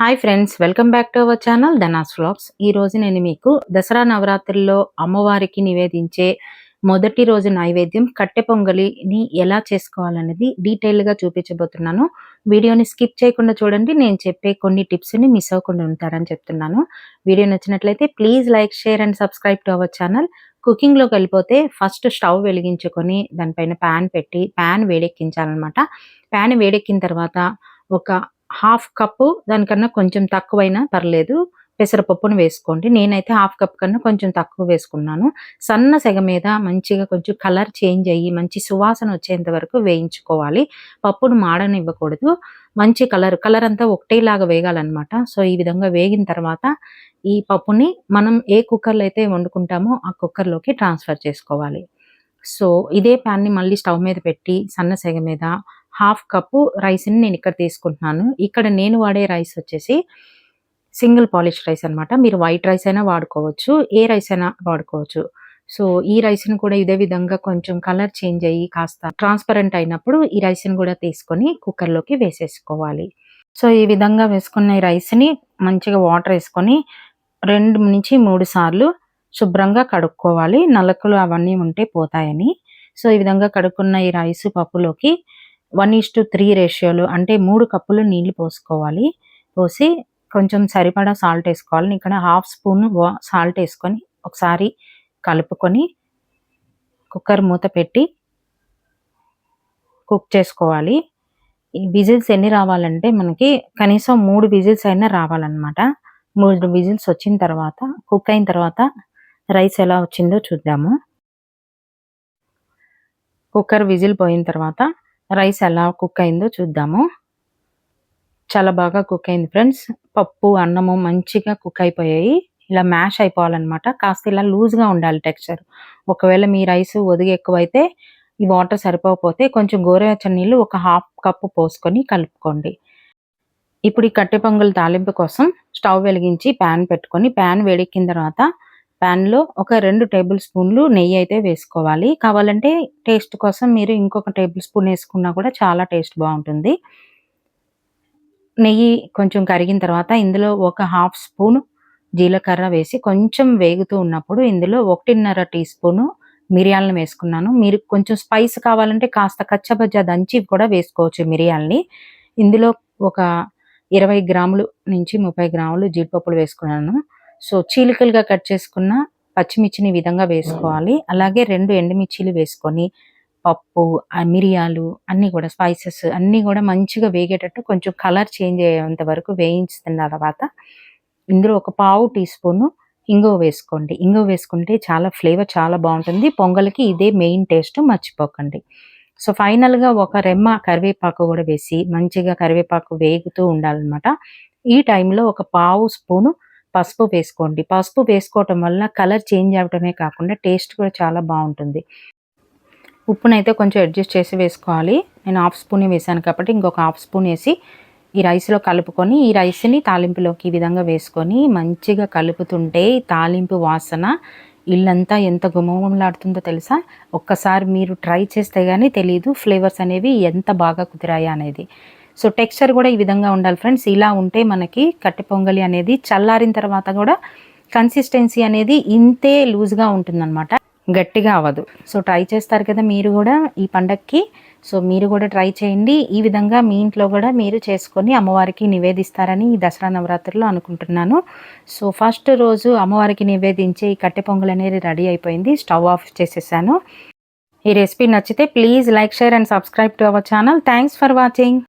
Hi friends welcome back to our channel Dhanas vlogs ఈ రోజు నేను మీకు దసరా నవరాత్రుల్లో అమ్మవారికి నివేదించే మొదటి రోజు నైవేద్యం కట్టె పొంగలిని ఎలా చేసుకోవాలనేది డీటెయిల్గా చూపించబోతున్నాను. వీడియోని స్కిప్ చేయకుండా చూడండి నేను చెప్పే కొన్ని టిప్స్ని మిస్ అవ్వకుండా ఉంటారని చెప్తున్నాను. వీడియో నచ్చినట్లయితే please like share and subscribe to our channel కుకింగ్లోకి వెళ్ళిపోతే ఫస్ట్ స్టవ్ వెలిగించుకొని దానిపైన ప్యాన్ పెట్టి ప్యాన్ వేడెక్కించాలన్నమాట. ప్యాన్ వేడెక్కిన తర్వాత ఒక హాఫ్ కప్పు దానికన్నా కొంచెం తక్కువైనా పర్లేదు. పెసరపప్పును వేసుకోండి. నేనైతే హాఫ్ కప్ కన్నా కొంచెం తక్కువ వేసుకున్నాను. సన్న సెగ మీద మంచిగా కొంచెం కలర్ చేంజ్ అయ్యి మంచి సువాసన వచ్చేంత వరకు వేయించుకోవాలి. పప్పును మాడనివ్వకూడదు. మంచి కలర్ కలర్ అంతా ఒకటేలాగా వేగాలన్నమాట. సో ఈ విధంగా వేగిన తర్వాత ఈ పప్పుని మనం ఏ కుక్కర్లో అయితే వండుకుంటామో ఆ కుక్కర్లోకి ట్రాన్స్ఫర్ చేసుకోవాలి. సో ఇదే ప్యాన్ని మళ్ళీ స్టవ్ మీద పెట్టి సన్న సెగ మీద హాఫ్ కప్పు రైస్ని నేను ఇక్కడ తీసుకుంటున్నాను. ఇక్కడ నేను వాడే రైస్ వచ్చేసి సింగిల్ పాలిష్ రైస్ అనమాట మీరు వైట్ రైస్ అయినా వాడుకోవచ్చు ఏ రైస్ అయినా వాడుకోవచ్చు. సో ఈ రైస్ని కూడా ఇదే విధంగా కొంచెం కలర్ చేంజ్ అయ్యి కాస్త ట్రాన్స్పరెంట్ అయినప్పుడు ఈ రైస్ని కూడా తీసుకొని కుక్కర్లోకి వేసేసుకోవాలి. సో ఈ విధంగా వేసుకున్న ఈ రైస్ని మంచిగా వాటర్ వేసుకొని రెండు నుంచి మూడు సార్లు శుభ్రంగా కడుక్కోవాలి. నలకలు అవన్నీ ఉంటే పోతాయని. సో ఈ విధంగా కడుక్కున్న ఈ రైస్ పప్పులోకి వన్ ఈస్ టు త్రీ రేషియోలు అంటే మూడు కప్పులు నీళ్ళు పోసుకోవాలి. పోసి కొంచెం సరిపడా సాల్ట్ వేసుకోవాలి. ఇక్కడ హాఫ్ స్పూన్ సాల్ట్ వేసుకొని ఒకసారి కలుపుకొని కుక్కర్ మూత పెట్టి కుక్ చేసుకోవాలి. ఈ విజిల్స్ ఎన్ని రావాలంటే మనకి కనీసం మూడు విజిల్స్ అయినా రావాలన్నమాట. మూడు విజిల్స్ వచ్చిన తర్వాత కుక్ అయిన తర్వాత రైస్ ఎలా వచ్చిందో చూద్దాము. కుక్కర్ విజిల్ పోయిన తర్వాత రైస్ ఎలా కుక్ అయిందో చూద్దాము. చాలా బాగా కుక్ అయింది ఫ్రెండ్స్. పప్పు అన్నము మంచిగా కుక్ అయిపోయాయి. ఇలా మ్యాష్ అయిపోవాలన్నమాట. కాస్త ఇలా లూజ్గా ఉండాలి టెక్స్చర్. ఒకవేళ మీ రైస్ ఒదిగి ఎక్కువైతే ఈ వాటర్ సరిపోకపోతే కొంచెం గోరువెచ్చని నీళ్ళు ఒక హాఫ్ కప్పు పోసుకొని కలుపుకోండి. ఇప్పుడు ఈ కట్టె పొంగల్ తాలింపు కోసం స్టవ్ వెలిగించి ప్యాన్ పెట్టుకొని ప్యాన్ వేడెక్కిన తర్వాత ప్యాన్లో ఒక రెండు టేబుల్ స్పూన్లు నెయ్యి అయితే వేసుకోవాలి. కావాలంటే టేస్ట్ కోసం మీరు ఇంకొక టేబుల్ స్పూన్ వేసుకున్నా కూడా చాలా టేస్ట్ బాగుంటుంది. నెయ్యి కొంచెం కరిగిన తర్వాత ఇందులో ఒక హాఫ్ స్పూన్ జీలకర్ర వేసి కొంచెం వేగుతూ ఉన్నప్పుడు ఇందులో ఒకటిన్నర టీ స్పూను మిరియాలను వేసుకున్నాను. మీరు కొంచెం స్పైస్ కావాలంటే కాస్త కచ్చబజ్జా దంచి కూడా వేసుకోవచ్చు మిరియాలని. ఇందులో ఒక ఇరవై గ్రాములు నుంచి ముప్పై గ్రాములు జీడిపప్పులు వేసుకున్నాను. సో చీలికలుగా కట్ చేసుకున్న పచ్చిమిర్చిని విధంగా వేసుకోవాలి. అలాగే రెండు ఎండుమిర్చిలు వేసుకొని పప్పు మిరియాలు అన్నీ కూడా స్పైసెస్ అన్నీ కూడా మంచిగా వేగేటట్టు కొంచెం కలర్ చేంజ్ అయ్యేంత వరకు వేయించిన తర్వాత ఇందులో ఒక పావు టీ స్పూను ఇంగువ వేసుకోండి. ఇంగువ వేసుకుంటే చాలా ఫ్లేవర్ చాలా బాగుంటుంది. పొంగల్కి ఇదే మెయిన్ టేస్ట్ మర్చిపోకండి. సో ఫైనల్గా ఒక రెమ్మ కరివేపాకు కూడా వేసి మంచిగా కరివేపాకు వేగుతూ ఉండాలన్నమాట. ఈ టైంలో ఒక పావు స్పూను పసుపు వేసుకోండి. పసుపు వేసుకోవటం వల్ల కలర్ చేంజ్ అవటమే కాకుండా టేస్ట్ కూడా చాలా బాగుంటుంది. ఉప్పునైతే కొంచెం అడ్జస్ట్ చేసి వేసుకోవాలి. నేను హాఫ్ స్పూన్ వేసాను కాబట్టి ఇంకొక హాఫ్ స్పూన్ వేసి ఈ రైస్లో కలుపుకొని ఈ రైస్ని తాలింపులోకి ఈ విధంగా వేసుకొని మంచిగా కలుపుతుంటే తాలింపు వాసన ఇల్లంతా ఎంత గుమగుమలాడుతుందో తెలుసా? ఒక్కసారి మీరు ట్రై చేస్తే కానీ తెలియదు ఫ్లేవర్స్ అనేవి ఎంత బాగా కుదిరాయా అనేది. సో టెక్స్చర్ కూడా ఈ విధంగా ఉండాలి ఫ్రెండ్స్. ఇలా ఉంటే మనకి కట్టె పొంగలి అనేది చల్లారిన తర్వాత కూడా కన్సిస్టెన్సీ అనేది ఇంతే లూజ్గా ఉంటుందన్నమాట. గట్టిగా అవ్వదు. సో ట్రై చేస్తారు కదా మీరు కూడా ఈ పండక్కి. సో మీరు కూడా ట్రై చేయండి. ఈ విధంగా మీ ఇంట్లో కూడా మీరు చేసుకొని అమ్మవారికి నివేదిస్తారని ఈ దసరా నవరాత్రులు అనుకుంటున్నాను. సో ఫస్ట్ రోజు అమ్మవారికి నివేదించే ఈ కట్టె పొంగల్ అనేది రెడీ అయిపోయింది. స్టవ్ ఆఫ్ చేసేసాను. ఈ రెసిపీ నచ్చితే please like share and subscribe to our channel. Thanks for watching